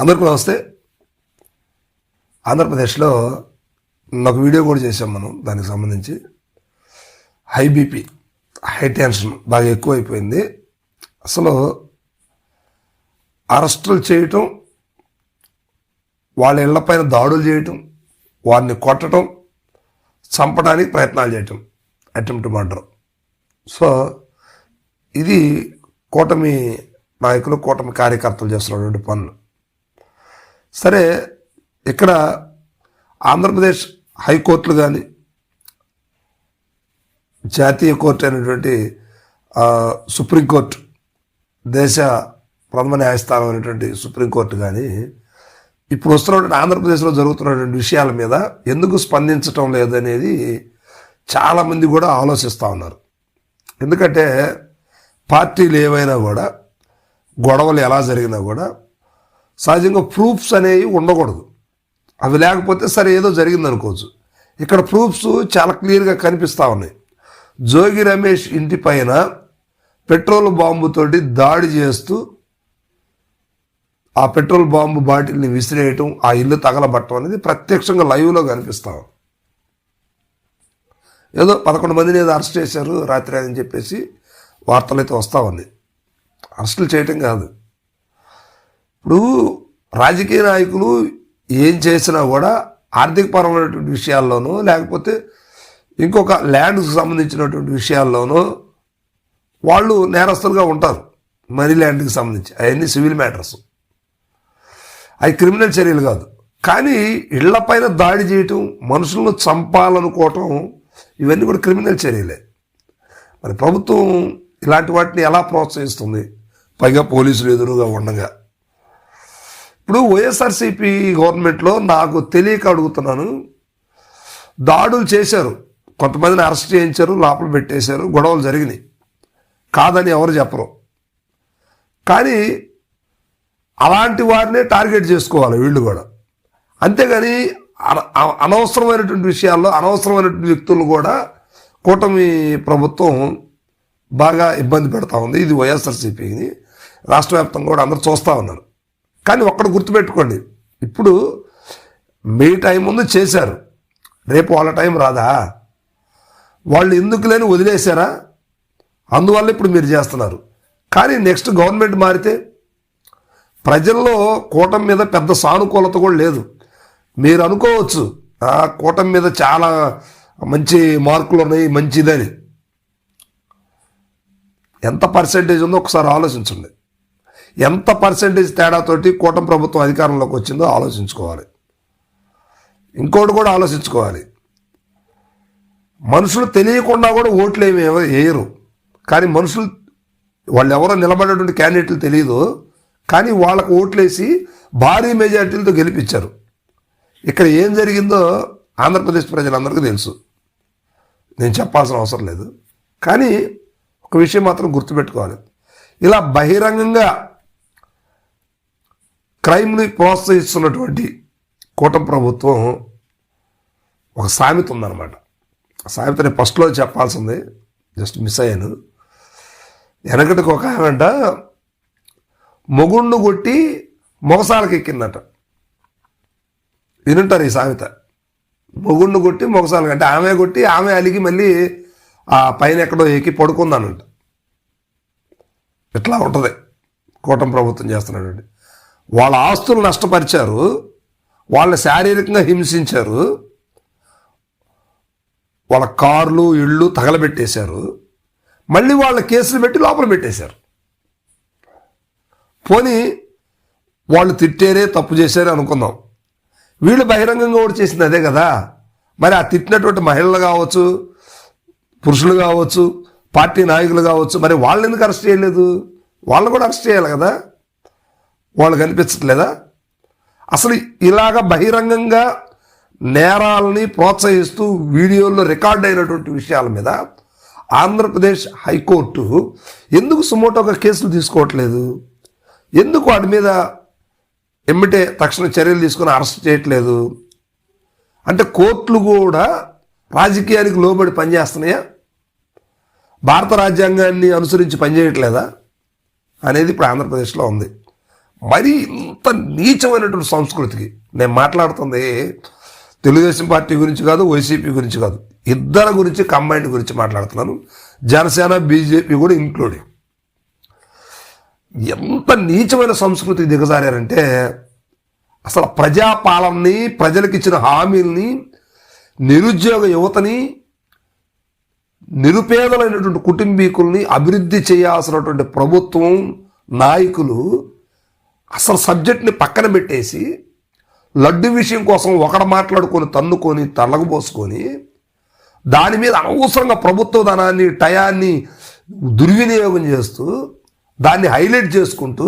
అందరికీ నమస్తే ఆంధ్రప్రదేశ్లో ఒక వీడియో కూడా చేసాం మనం దానికి సంబంధించి. హై బీపీ హై టెన్షన్ బాగా ఎక్కువైపోయింది. అసలు అరెస్టులు చేయటం వాళ్ళ ఇళ్ళపైన దాడులు చేయటం వారిని కొట్టడం చంపడానికి ప్రయత్నాలు చేయటం అటెంప్ట్ మర్డర్ సో ఇది కూటమి నాయకులు కూటమి కార్యకర్తలు చేస్తున్నటువంటి పనులు. సరే ఇక్కడ ఆంధ్రప్రదేశ్ హైకోర్టులు కానీ జాతీయ కోర్టు అయినటువంటి సుప్రీంకోర్టు దేశ ప్రథమ న్యాయస్థానం అయినటువంటి సుప్రీంకోర్టు కానీ ఇప్పుడు వస్తున్నటువంటి ఆంధ్రప్రదేశ్లో జరుగుతున్నటువంటి విషయాల మీద ఎందుకు స్పందించటం లేదనేది చాలామంది కూడా ఆలోచిస్తూ ఉన్నారు. ఎందుకంటే పార్టీలు ఏవైనా కూడా గొడవలు ఎలా జరిగినా కూడా సహజంగా ప్రూఫ్స్ అనేవి ఉండకూడదు. అవి లేకపోతే సరే ఏదో జరిగింది అనుకోవచ్చు ఇక్కడ ప్రూఫ్స్ చాలా క్లియర్గా కనిపిస్తూ ఉన్నాయి. జోగి రమేష్ ఇంటి పైన పెట్రోల్ బాంబుతోటి దాడి చేస్తూ ఆ పెట్రోల్ బాంబు బాటిల్ని విసిరేయటం ఆ ఇల్లు తగలబట్టడం అనేది ప్రత్యక్షంగా లైవ్లో కనిపిస్తాం ఏదో పదకొండు మందిని ఏదో అరెస్ట్ చేశారు రాత్రి అని చెప్పేసి వార్తలు అయితే వస్తూ ఉన్నాయి. అరెస్టులు చేయటం కాదు. ఇప్పుడు రాజకీయ నాయకులు ఏం చేసినా కూడా ఆర్థికపరమైనటువంటి విషయాల్లోనూ లేకపోతే ఇంకొక ల్యాండ్కు సంబంధించినటువంటి విషయాల్లోనూ వాళ్ళు నేరస్తులుగా ఉంటారు. మనీ ల్యాండ్కి సంబంధించి. అవన్నీ సివిల్ మ్యాటర్స్. అవి క్రిమినల్ చర్యలు కాదు. కానీ ఇళ్ళపైన దాడి చేయటం మనుషులను చంపాలనుకోవటం ఇవన్నీ కూడా క్రిమినల్ చర్యలే. మరి ప్రభుత్వం ఇలాంటి వాటిని ఎలా ప్రోత్సహిస్తుంది? పైగా పోలీసులు ఎదురుగా ఉండగా. ఇప్పుడు వైఎస్ఆర్సీపీ గవర్నమెంట్లో నాకు తెలియక అడుగుతున్నాను. దాడులు చేశారు. కొంతమందిని అరెస్ట్ చేయించారు లోపల పెట్టేశారు గొడవలు జరిగినాయి. కాదని ఎవరు చెప్పరు. కానీ అలాంటి వారినే టార్గెట్ చేసుకోవాలి వీళ్ళు కూడా. అంతేగాని అన- అనవసరమైనటువంటి విషయాల్లో అనవసరమైనటువంటి వ్యక్తులు కూడా కూటమి ప్రభుత్వం బాగా ఇబ్బంది పెడతా ఉంది. ఇది వైఎస్ఆర్సీపీని. రాష్ట్ర వ్యాప్తంగా కూడా అందరూ చూస్తూ ఉన్నారు. కానీ ఒక్కటి గుర్తుపెట్టుకోండి. ఇప్పుడు మీ టైం ముందు చేశారు. రేపు వాళ్ళ టైం రాదా? వాళ్ళు ఎందుకు లేని వదిలేశారా? అందువల్ల ఇప్పుడు మీరు చేస్తున్నారు. కానీ నెక్స్ట్ గవర్నమెంట్ మారితే ప్రజల్లో కూటమి మీద పెద్ద సానుకూలత కూడా లేదు. మీరు అనుకోవచ్చు ఆ కూటమి మీద చాలా మంచి మార్కులు ఉన్నాయి మంచిదని. ఎంత పర్సెంటేజ్ ఉందో ఒకసారి ఆలోచించండి. ఎంత పర్సెంటేజ్ తేడాతోటి కూటమి ప్రభుత్వం అధికారంలోకి వచ్చిందో ఆలోచించుకోవాలి. ఇంకోటి కూడా ఆలోచించుకోవాలి. మనుషులు తెలియకుండా కూడా ఓట్లు ఏమి వేయరు కానీ మనుషులు వాళ్ళు ఎవరో నిలబడేటువంటి క్యాండిడేట్లు తెలియదు కానీ వాళ్ళకు ఓట్లేసి భారీ మెజార్టీలతో గెలిపించారు. ఇక్కడ ఏం జరిగిందో ఆంధ్రప్రదేశ్ ప్రజలందరికీ తెలుసు. నేను చెప్పాల్సిన అవసరం లేదు. కానీ ఒక విషయం మాత్రం గుర్తుపెట్టుకోవాలి. ఇలా బహిరంగంగా క్రైమ్ని ప్రోత్సహిస్తున్నటువంటి కూటమి ప్రభుత్వం ఒక సామెత ఉందన్నమాట. ఆ సామెత నేను ఫస్ట్లో చెప్పాల్సింది జస్ట్ మిస్ అయ్యాను. వెనకటికి ఒక ఆమెంట మొగుండు కొట్టి మొగసాలకు ఎక్కిందట. వినుంటారు ఈ సామెత. మొగుండు కొట్టి మొగసాలకు అంటే ఆమె కొట్టి ఆమె అలిగి మళ్ళీ ఆ పైన ఎక్కడో ఎక్కి పడుకుందానంట. ఇట్లా ఉంటుంది. కూటమి ప్రభుత్వం చేస్తున్నటువంటి వాళ్ళ ఆస్తులు నష్టపరిచారు వాళ్ళ శారీరకంగా హింసించారు వాళ్ళ కార్లు ఇళ్ళు తగలబెట్టేశారు మళ్ళీ వాళ్ళ కేసులు పెట్టి లోపల పెట్టేశారు. పోనీ వాళ్ళు తిట్టేరే తప్పు చేశారే అనుకుందాం. వీళ్ళు బహిరంగంగా కూడా చేసింది అదే కదా. మరి ఆ తిట్టినటువంటి మహిళలు కావచ్చు పురుషులు కావచ్చు పార్టీ నాయకులు కావచ్చు మరి వాళ్ళని ఎందుకు అరెస్ట్ చేయలేదు? వాళ్ళని కూడా అరెస్ట్ చేయాలి కదా. వాళ్ళు కనిపించట్లేదా? అసలు ఇలాగ బహిరంగంగా నేరాలని ప్రోత్సహిస్తూ వీడియోల్లో రికార్డ్ అయినటువంటి విషయాల మీద ఆంధ్రప్రదేశ్ హైకోర్టు ఎందుకు సుమోటోగా కేసులు తీసుకోవట్లేదు? ఎందుకు వాటి మీద ఎమ్మిటే తక్షణ చర్యలు తీసుకుని అరెస్ట్ చేయట్లేదు? అంటే కోర్టులు కూడా రాజకీయానికి లోబడి పనిచేస్తున్నాయా? భారత రాజ్యాంగాన్ని అనుసరించి పనిచేయట్లేదా? అనేది ఇప్పుడు ఆంధ్రప్రదేశ్లో ఉంది. మరీ ఇంత నీచమైనటువంటి సంస్కృతికి నేను మాట్లాడుతుంది తెలుగుదేశం పార్టీ గురించి కాదు వైసీపీ గురించి కాదు. ఇద్దరి గురించి కంబైండ్ గురించి మాట్లాడుతున్నాను. జనసేన బీజేపీ కూడా ఇంక్లూడింగ్ ఎంత నీచమైన సంస్కృతికి దిగజారారంటే అసలు ప్రజాపాలనని ప్రజలకు ఇచ్చిన హామీల్ని నిరుద్యోగ యువతని నిరుపేదలైనటువంటి కుటుంబీకుల్ని అభివృద్ధి చేయాల్సినటువంటి ప్రభుత్వం నాయకులు అసలు సబ్జెక్ట్ని పక్కన పెట్టేసి లడ్డు విషయం కోసం ఒకడు మాట్లాడుకొని తన్నుకొని తల్లగబోసుకొని దాని మీద అనవసరంగా ప్రభుత్వ ధనాన్ని టయాన్ని దుర్వినియోగం చేస్తూ దాన్ని హైలైట్ చేసుకుంటూ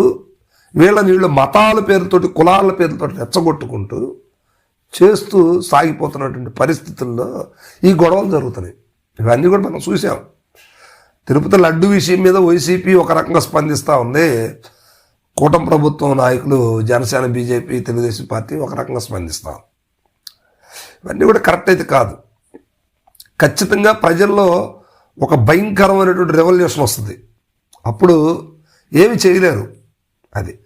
వీళ్ళ వీళ్ళు మతాల పేరుతోటి కులాల పేరుతోటి రెచ్చగొట్టుకుంటూ చేస్తూ సాగిపోతున్నటువంటి పరిస్థితుల్లో ఈ గొడవలు జరుగుతున్నాయి. ఇవన్నీ కూడా మనం చూసాం. తిరుపతి లడ్డు విషయం మీద వైసీపీ ఒక రకంగా స్పందిస్తూ ఉంది. కూటమి ప్రభుత్వం నాయకులు జనసేన బీజేపీ తెలుగుదేశం పార్టీ ఒక రకంగా స్పందిస్తాం. ఇవన్నీ కూడా కరెక్ట్ అయితే కాదు. ఖచ్చితంగా ప్రజల్లో ఒక భయంకరమైనటువంటి రెవల్యూషన్ వస్తుంది. అప్పుడు ఏమి చేయలేరు. అది.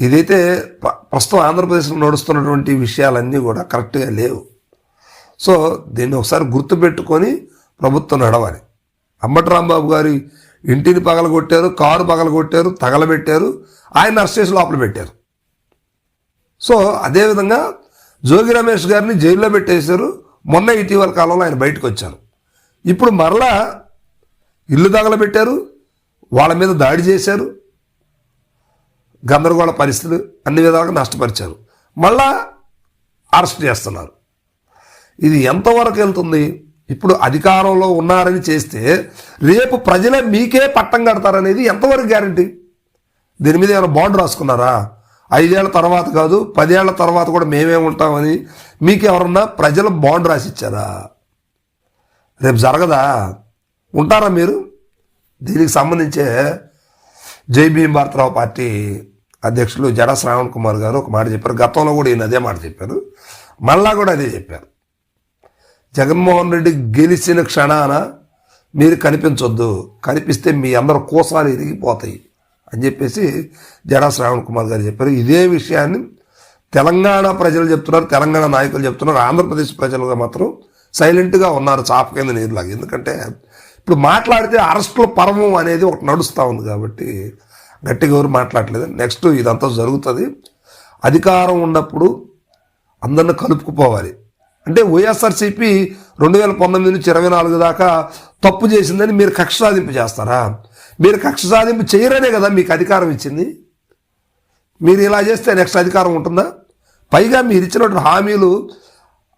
ఇదైతే ప్రస్తుతం ఆంధ్రప్రదేశ్లో నడుస్తున్నటువంటి విషయాలన్నీ కూడా కరెక్ట్గా లేవు. సో దీన్ని ఒకసారి గుర్తుపెట్టుకొని ప్రభుత్వం నడవాలి. అంబటి రాంబాబు గారి ఇంటిని పగలగొట్టారు కారు పగలగొట్టారు తగలబెట్టారు ఆయన అరెస్ట్ చేసి లోపల పెట్టారు. సో అదేవిధంగా జోగి రమేష్ గారిని జైల్లో పెట్టేశారు. మొన్న ఇటీవల కాలంలో ఆయన బయటకు వచ్చారు. ఇప్పుడు మరలా ఇల్లు తగలబెట్టారు వాళ్ళ మీద దాడి చేశారు గందరగోళ పరిస్థితులు అన్ని విధాలుగా నష్టపరిచారు. మళ్ళా అరెస్ట్ చేస్తున్నారు. ఇది ఎంతవరకు వెళ్తుంది? ఇప్పుడు అధికారంలో ఉన్నారని చేస్తే రేపు ప్రజలే మీకే పట్టం కడతారనేది ఎంతవరకు గ్యారంటీ? దీని మీద ఏమైనా బాండ్ రాసుకున్నారా? ఐదేళ్ళ తర్వాత కాదు పదేళ్ళ తర్వాత కూడా మేమే ఉంటామని మీకు ఎవరన్నా ప్రజలు బాండ్ రాసిచ్చారా? రేపు జరగదా? ఉంటారా మీరు? దీనికి సంబంధించే జై భీమ్ భారతరావు పార్టీ అధ్యక్షులు జడ శ్రావణ్ కుమార్ గారు ఒక మాట చెప్పారు. గతంలో కూడా ఈయన అదే మాట చెప్పారు. మళ్ళా కూడా అదే చెప్పారు. జగన్మోహన్ రెడ్డి గెలిచిన క్షణాన మీరు కనిపించొద్దు. కనిపిస్తే మీ అందరు కోసాలు ఇరిగిపోతాయి అని చెప్పేసి జడా శ్రావణ్ కుమార్ గారు చెప్పారు. ఇదే విషయాన్ని తెలంగాణ ప్రజలు చెప్తున్నారు తెలంగాణ నాయకులు చెప్తున్నారు. ఆంధ్రప్రదేశ్ ప్రజలుగా మాత్రం సైలెంట్గా ఉన్నారు చాప కింద నీరులాగా ఎందుకంటే ఇప్పుడు మాట్లాడితే అరెస్టుల పర్వం అనేది ఒకటి నడుస్తూ ఉంది కాబట్టి గట్టిగా ఎవరు మాట్లాడలేదు. నెక్స్ట్ ఇదంతా జరుగుతుంది. అధికారం ఉన్నప్పుడు అందరిని కలుపుకుపోవాలి. అంటే వైఎస్ఆర్సీపీ రెండు వేల పంతొమ్మిది నుంచి ఇరవై నాలుగు దాకా తప్పు చేసిందని మీరు కక్ష సాధింపు చేస్తారా? మీరు కక్ష సాధింపు చేయరనే కదా మీకు అధికారం ఇచ్చింది. మీరు ఇలా చేస్తే నెక్స్ట్ అధికారం ఉంటుందా? పైగా మీరు ఇచ్చినటువంటి హామీలు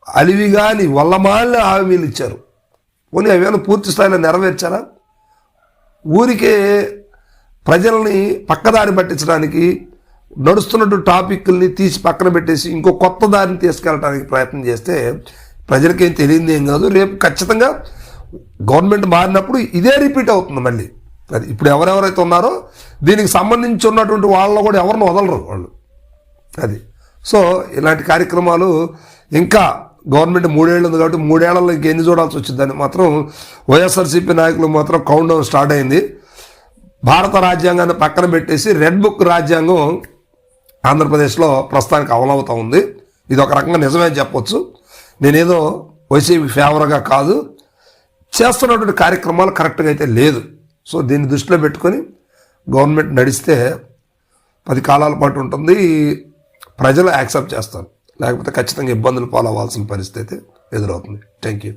అలివి కాని వల్లమాలిన హామీలు ఇచ్చారు. పోనీ అవేమైనా పూర్తి స్థాయిలో నెరవేర్చారా? ఊరికే ప్రజల్ని పక్కదారి పట్టించడానికి నడుస్తున్నటువంటి టాపిక్ని తీసి పక్కన పెట్టేసి ఇంకో కొత్త దారిని తీసుకెళ్ళడానికి ప్రయత్నం చేస్తే ప్రజలకేం తెలియదు ఏం కాదు. రేపు ఖచ్చితంగా గవర్నమెంట్ మారినప్పుడు ఇదే రిపీట్ అవుతుంది మళ్ళీ. అది ఇప్పుడు ఎవరెవరైతే ఉన్నారో దీనికి సంబంధించి ఉన్నటువంటి వాళ్ళలో కూడా ఎవరిని వదలరు వాళ్ళు. అది. సో ఇలాంటి కార్యక్రమాలు ఇంకా గవర్నమెంట్ మూడేళ్ళు ఉంది కాబట్టి మూడేళ్ళలో ఇంకెన్ని చూడాల్సి వచ్చిందని మాత్రం వైఎస్ఆర్సీపీ నాయకులు మాత్రం కౌంట్ డౌన్ స్టార్ట్ అయింది. భారత రాజ్యాంగాన్ని పక్కన పెట్టేసి రెడ్ బుక్ రాజ్యాంగం ఆంధ్రప్రదేశ్లో ప్రస్తుతానికి అవలవుతూ ఉంది. ఇది ఒక రకంగా నిజమే చెప్పొచ్చు. నేనేదో వైసీపీ ఫేవర్గా కాదు. చేస్తున్నటువంటి కార్యక్రమాలు కరెక్ట్గా అయితే లేదు. సో దీన్ని దృష్టిలో పెట్టుకొని గవర్నమెంట్ నడిస్తే పది కాలాల పాటు ఉంటుంది. ప్రజలు యాక్సెప్ట్ చేస్తారు. లేకపోతే ఖచ్చితంగా ఇబ్బందులు పాలవ్వాల్సిన పరిస్థితి అయితే ఎదురవుతుంది. Thank you.